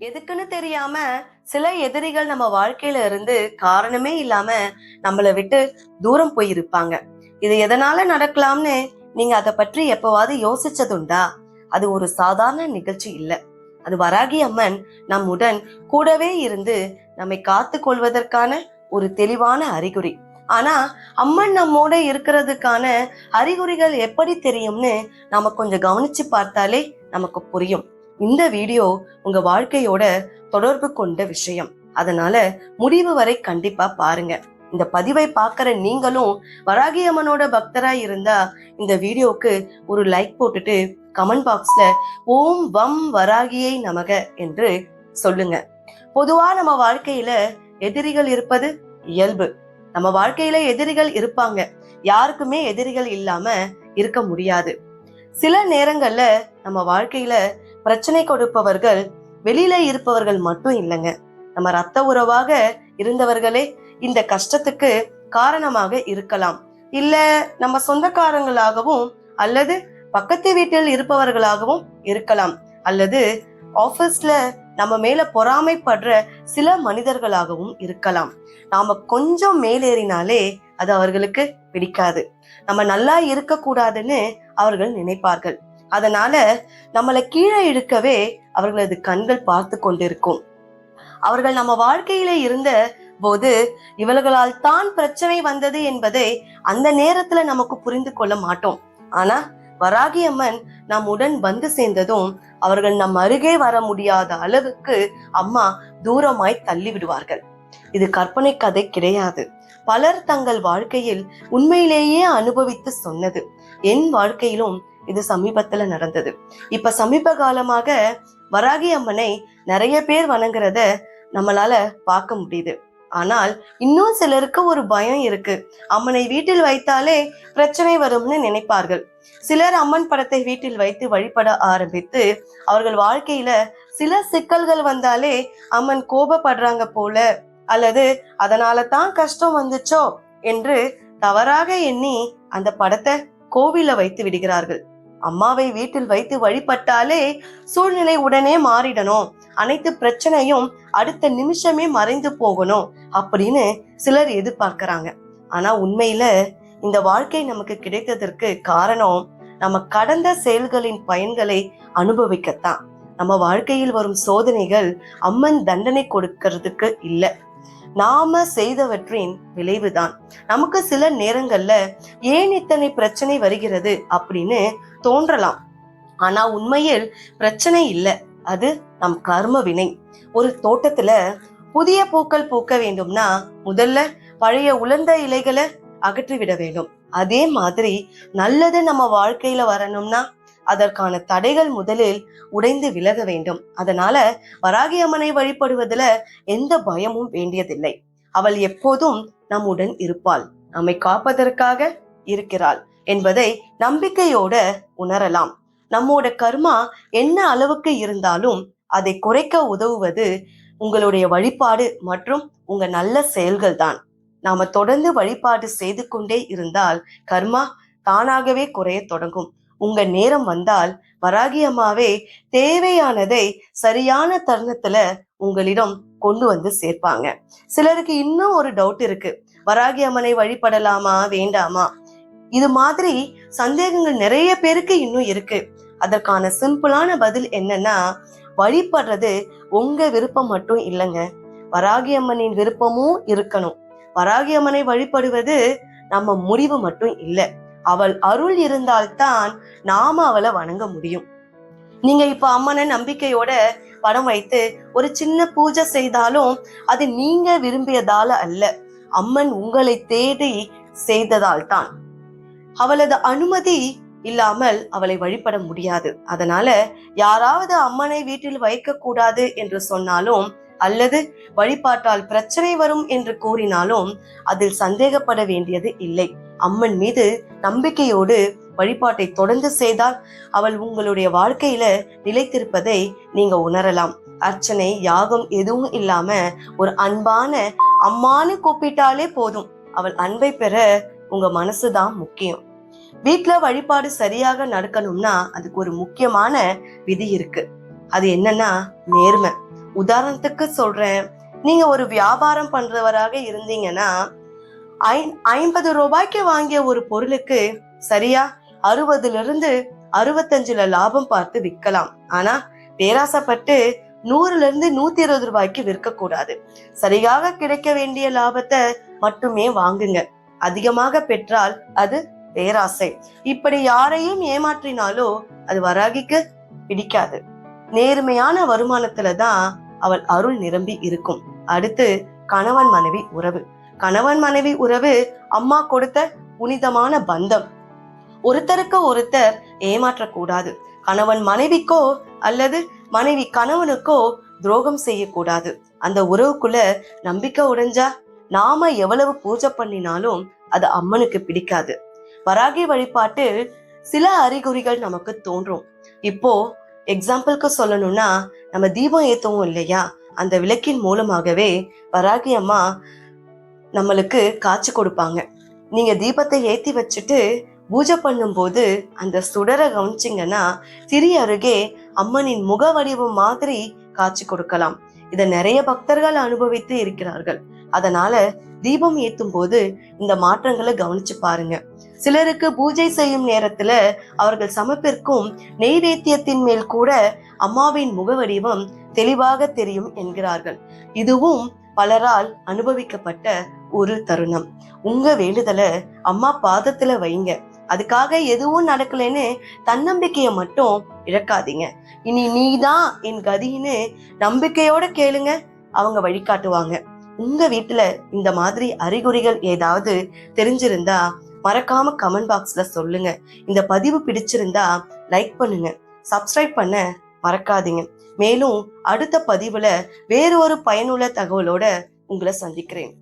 எதுக்குன்னு தெரியாம சில எதிரிகள் நம்ம வாழ்க்கையில இருந்து காரணமே இல்லாம நம்மள விட்டு தூரம் போயிருப்பாங்க. இது எதனால நடக்கலாம்னு நீங்க அதை பற்றி எப்பவாவது யோசிச்சதுண்டா? அது ஒரு சாதாரண நிகழ்ச்சி இல்லை. அது வராகி அம்மன் நம்முடன் கூடவே இருந்து நம்மை காத்து கொள்வதற்கான ஒரு தெளிவான அறிகுறி. ஆனா அம்மன் நம்மோட இருக்கிறதுக்கான அறிகுறிகள் எப்படி தெரியும்னு நாம கொஞ்சம் கவனிச்சு பார்த்தாலே நமக்கு புரியும். இந்த வீடியோ உங்க வாழ்க்கையோட தொடர்பு கொண்ட விஷயம். அதனால முடிவு வரை கண்டிப்பா பாருங்க. இந்த பதிவை பார்க்குற நீங்களும் வராகியம்மனோட பக்தராக பக்தரா இருந்தா இந்த வீடியோவுக்கு ஒரு லைக் போட்டுட்டு கமெண்ட் பாக்ஸ்ல ஓம் வம் வராகியை நமக என்று சொல்லுங்க. பொதுவா நம்ம வாழ்க்கையில எதிரிகள் இருப்பது இயல்பு. நம்ம வாழ்க்கையில எதிரிகள் இருப்பாங்க. யாருக்குமே எதிரிகள் இல்லாம இருக்க முடியாது. சில நேரங்கள்ல நம்ம வாழ்க்கையில பிரச்சனை கொடுப்பவர்கள் வெளியில இருப்பவர்கள் மட்டும் இல்லைங்க. நம்ம ரத்த உறவாக இருந்தவர்களே இந்த கஷ்டத்துக்கு காரணமாக இருக்கலாம். இல்ல நம்ம சொந்தக்காரங்களாகவும் அல்லது பக்கத்து வீட்டில் இருப்பவர்களாகவும் இருக்கலாம். அல்லது ஆபீஸ்ல நம்ம மேல பொறாமைப்படுற சில மனிதர்களாகவும் இருக்கலாம். நாம கொஞ்சம் மேலேறினாலே அது அவர்களுக்கு பிடிக்காது. நம்ம நல்லா இருக்க கூடாதுன்னு அவர்கள் நினைப்பார்கள். அதனால நம்மளை கீழே இழுக்கவே அவர்களது கண்கள் பார்த்து கொண்டிருக்கும். அவர்கள் நம்ம வாழ்க்கையில இருந்த போது இவர்களால் தான் பிரச்சனை வந்தது என்பதை அந்த நேரத்துல நமக்கு புரிந்து கொள்ள மாட்டோம். ஆனா வராகி அம்மன் உடன் வந்து சேர்ந்ததும் அவர்கள் நம் அருகே வர முடியாத அளவுக்கு அம்மா தூரமாய் தள்ளி விடுவார்கள் இது கற்பனை கதை கிடையாது. பலர் தங்கள் வாழ்க்கையில் உண்மையிலேயே அனுபவித்து சொன்னது. என் வாழ்க்கையிலும் இது சமீபத்துல நடந்தது. இப்ப சமீப காலமாக வராகி அம்மனை நிறைய பேர் வணங்குறத நம்மளால பார்க்க முடியுது. ஆனால் இன்னும் சிலருக்கு ஒரு பயம் இருக்கு. அம்மனை வீட்டில் வைத்தாலே பிரச்சனை வரும்னு நினைப்பார்கள். சிலர் அம்மன் படத்தை வீட்டில் வைத்து வழிபட ஆரம்பித்து அவர்கள் வாழ்க்கையில சில சிக்கல்கள் வந்தாலே அம்மன் கோபப்படுறாங்க போல அல்லது அதனால தான் கஷ்டம் வந்துச்சோ என்று தவறாக எண்ணி அந்த படத்தை கோவில வைத்து விடுகிறார்கள். அம்மாவை வீட்டில் வைத்து வழிபட்டாலே சூழ்நிலை உடனே மாறிடணும். அனைத்து பிரச்சனையும் அடுத்த நிமிஷமே மறைந்து போகணும் அப்படின்னு சிலர் எதிர்பார்க்கிறாங்க. ஆனா உண்மையில இந்த வாழ்க்கை நமக்கு கிடைத்ததற்கு காரணம் நம்ம கடந்த செயல்களின் பயன்களை அனுபவிக்கத்தான். நம்ம வாழ்க்கையில் வரும் சோதனைகள் அம்மன் தண்டனை கொடுக்கறதுக்கு இல்லை. நாம செய்தவற்றின் விளைவுதான். நமக்கு சில நேரங்கள்ல ஏன் இத்தனை பிரச்சனை வருகிறது அப்படின்னு தோன்றலாம். ஆனா உண்மையில் பிரச்சனை இல்லை. அது நம் கர்ம வினை. ஒரு தோட்டத்துல புதிய பூக்கள் பூக்க வேண்டும்னா முதல்ல பழைய உலர்ந்த இலைகளை அகற்றிவிட வேண்டும். அதே மாதிரி நல்லது நம்ம வாழ்க்கையில வரணும்னா அதற்கான தடைகள் முதலில் உடைந்து விலக வேண்டும். அதனால வராகி அம்மனை வழிபடுவதுல எந்த பயமும் வேண்டியதில்லை. அவள் எப்போதும் நம்முடன் இருப்பாள். நம்மை காப்பதற்காக இருக்கிறாள் என்பதை நம்பிக்கையோட உணரலாம். நம்மோட கர்மா என்ன அளவுக்கு இருந்தாலும் அதை குறைக்க உதவுவது உங்களுடைய வழிபாடு மற்றும் உங்க நல்ல செயல்கள் தான் நாம தொடர்ந்து வழிபாடு செய்து கொண்டே இருந்தால் கர்மா தானாகவே குறைய தொடங்கும். உங்க நேரம் வந்தால் வராகி அம்மாவே தேவையானதை சரியான தருணத்துல உங்களிடம் கொண்டு வந்து சேர்ப்பாங்க. சிலருக்கு இன்னும் ஒரு டவுட் இருக்கு. வராகி அம்மனை வழிபடலாமா வேண்டாமா? இது மாதிரி சந்தேகங்கள் நிறைய பேருக்கு இன்னும் இருக்கு. அதற்கான சிம்பிளான பதில் என்னன்னா வழிபடுறது உங்க விருப்பம் மட்டும் இல்லைங்க. வராகி அம்மனின் விருப்பமும் இருக்கணும். வராகி அம்மனை வழிபடுவது நம்ம முடிவு மட்டும் இல்லை. அவள் அருள் இருந்தால்தான் நாம அவளை வணங்க முடியும். நீங்க இப்ப அம்மனை நம்பிக்கையோட படம் வைத்து ஒரு சின்ன பூஜை செய்தாலும் அது நீங்க விரும்பியதால அல்ல. அம்மன் உங்களை தேடி செய்ததால் தான் அவளது அனுமதி இல்லாமல் அவளை வழிபட முடியாது. அதனால யாராவது அம்மனை வீட்டில் வைக்க கூடாது என்று சொன்னாலும் அல்லது வழிபாட்டால் பிரச்சனை வரும் என்று கூறினாலும் அதில் சந்தேகப்பட வேண்டியது இல்லை. அம்மன் மீது நம்பிக்கையோடு வழிபாட்டை தொடர்ந்து செய்தால் அவள் உங்களுடைய வாழ்க்கையில நிலைத்திருப்பதை நீங்க உணரலாம். அர்ச்சனை யாகம் எதுவும் இல்லாம ஒரு அன்பான அம்மான்னு கூப்பிட்டாலே போதும். அவள் அன்பை பெற உங்க மனசுதான் முக்கியம். வீட்டுல வழிபாடு சரியாக நடக்கணும்னா அதுக்கு ஒரு முக்கியமான விதி இருக்கு. அது என்னன்னா நேர்மை. உதாரணத்துக்கு சொல்றேன். நீங்க ஒரு வியாபாரம் பண்றவராக இருந்தீங்கன்னா ஐ- ஐம்பது ரூபாய்க்கு வாங்கிய ஒரு பொருளுக்கு சரியா அறுபதுல இருந்து அறுபத்தஞ்சுல லாபம் பார்த்து விற்கலாம். ஆனா பேராசைப்பட்டு நூறுல இருந்து நூத்தி இருபது ரூபாய்க்கு விற்க கூடாது சரியாக கிடைக்க வேண்டிய லாபத்தை மட்டுமே வாங்குங்க. அதிகமாக பெற்றால் அது பேராசை. இப்படி யாரையும் ஏமாற்றினாலோ அது வராகிக்கு பிடிக்காது. நேர்மையான வருமானத்துல தான் அவள் அருள் நிரம்பி இருக்கும். அடுத்து கணவன் மனைவி உறவு. கணவன் மனைவி உறவு அம்மா கொடுத்த புனிதமான பந்தம். ஒருத்தருக்கு ஒருத்தர் ஏமாற்றக்கூடாது. கணவன் மனைவிக்கோ அல்லது மனைவி கணவனுக்கோ துரோகம் செய்யக்கூடாது. அந்த உறவுக்குள்ள நம்பிக்கை உடைஞ்சா நாம எவ்வளவு பூஜை பண்ணினாலும் அது அம்மனுக்கு பிடிக்காது. வராகி வழிபாட்டு சில அறிகுறிகள் நமக்கு தோன்றும். இப்போ எக்ஸாம்பிளுக்கு சொல்லணும்னா நம்ம தீபம் ஏற்றுவோம் இல்லையா? அந்த விளக்கின் மூலமாகவே வராகி அம்மா நம்மளுக்கு காட்சி கொடுப்பாங்க. நீங்க தீபத்தை ஏத்தி வச்சுட்டு பூஜை பண்ணும்போது அந்த சுடரை கவனிச்சிங்கன்னா திரி அருகே அம்மனின் முக வடிவம் மாதிரி காட்சி கொடுக்கலாம். இதை நிறைய பக்தர்கள் அனுபவித்து இருக்கிறார்கள். அதனால தீபம் ஏத்தும் போது இந்த மாற்றங்களை கவனிச்சு பாருங்க. சிலருக்கு பூஜை செய்யும் நேரத்துல அவர்கள் சமைப்பிற்கும் நெய்வேத்தியத்தின் மேல் கூட அம்மாவின் முக வடிவம் தெளிவாக தெரியும் என்கிறார்கள். இதுவும் பலரால் அனுபவிக்கப்பட்ட ஒரு தருணம். உங்க வேண்டுதலை அம்மா பாதத்துல வைங்க. அதுக்காக எதுவும் நடக்கலைன்னு தன்னம்பிக்கையை மட்டும் இழக்காதீங்க. இனி நீதான் என் கதின்னு நம்பிக்கையோட கேளுங்க. அவங்க வழிகாட்டுவாங்க. உங்க வீட்டுல இந்த மாதிரி அறிகுறிகள் ஏதாவது தெரிஞ்சிருந்தா மறக்காம கமெண்ட் பாக்ஸ்ல சொல்லுங்க. இந்த பதிவு பிடிச்சிருந்தா லைக் பண்ணுங்க. சப்ஸ்கிரைப் பண்ண மறக்காதீங்க. மேலும் அடுத்த பதிவுல வேறு ஒரு பயனுள்ள தகவலோட உங்களை சந்திக்கிறேன்.